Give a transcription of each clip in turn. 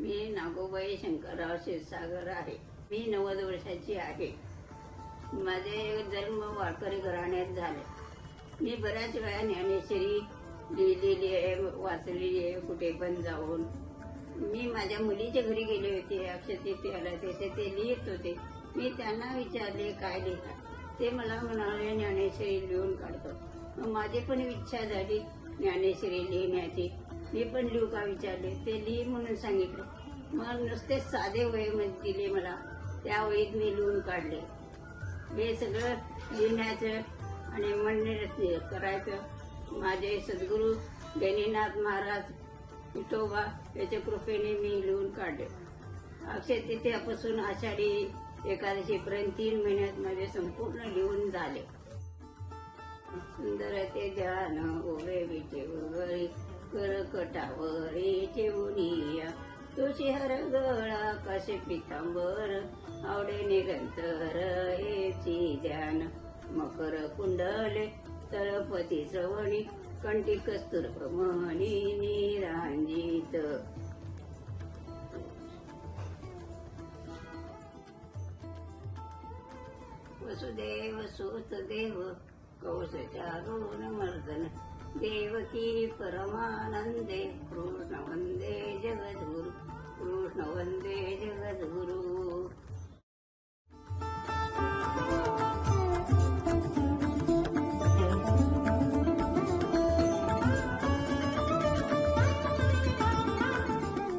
मी नागोबाई शंकरराव क्षीरसागर आहे. मी नव्वद वर्षाची आहे. माझे जन्म वारकरी घराण्यात झाले. मी बऱ्याच वेळा ज्ञानेश्वरी लिहिलेली आहे वाचलेली आहे कुठे पण जाऊन. मी माझ्या मुलीच्या घरी गेले होते अक्षतिथीला तिथे ते लिहित होते. मी त्यांना विचारले काय लिहिता? ते मला म्हणाले ज्ञानेश्वरी लिहून काढतो. माझी पण इच्छा झाली. ज्ञानेश्वरी लिहिण्याची. मी पण लिहू का विचारले? ते लिही म्हणून सांगितलं. मग नुसतेच साधे वहीमध्ये दिले मला. त्या वहीत मी लिहून काढले. हे सगळं लिहिण्याचं आणि म्हणणे करायचं. माझे सद्गुरू गणिनाथ महाराज विठोबा याच्या कृपेने मी लिहून काढले. अक्षय तिथेपासून आषाढी एकादशीपर्यंत तीन महिन्यात माझे संपूर्ण लिहून झाले. सुंदर ते ध्यान उभे विटे वगैरे करकटावरी ठेवूनिया. तुळशी हर गळा कसे पितांबर आवडे निरंतर हेची ध्यान. मकर कुंडले तळपती श्रवणी कंटी कस्तुर मणी निरांजित. वसुदेव सुत देव कौश चारुण मर्दन देवकी परमानंदे कृष्ण वंदे जगद्गुरु कृष्ण वंदे जगद्गुरु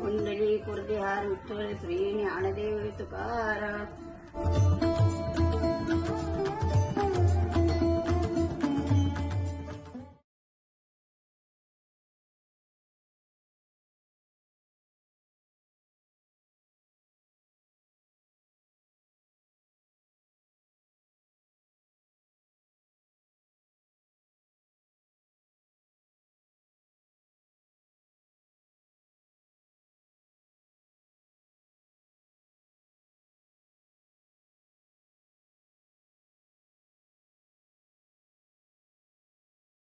कुंडली कुर्दिहार विठ्ठल श्री ज्ञानदेव तुकाराम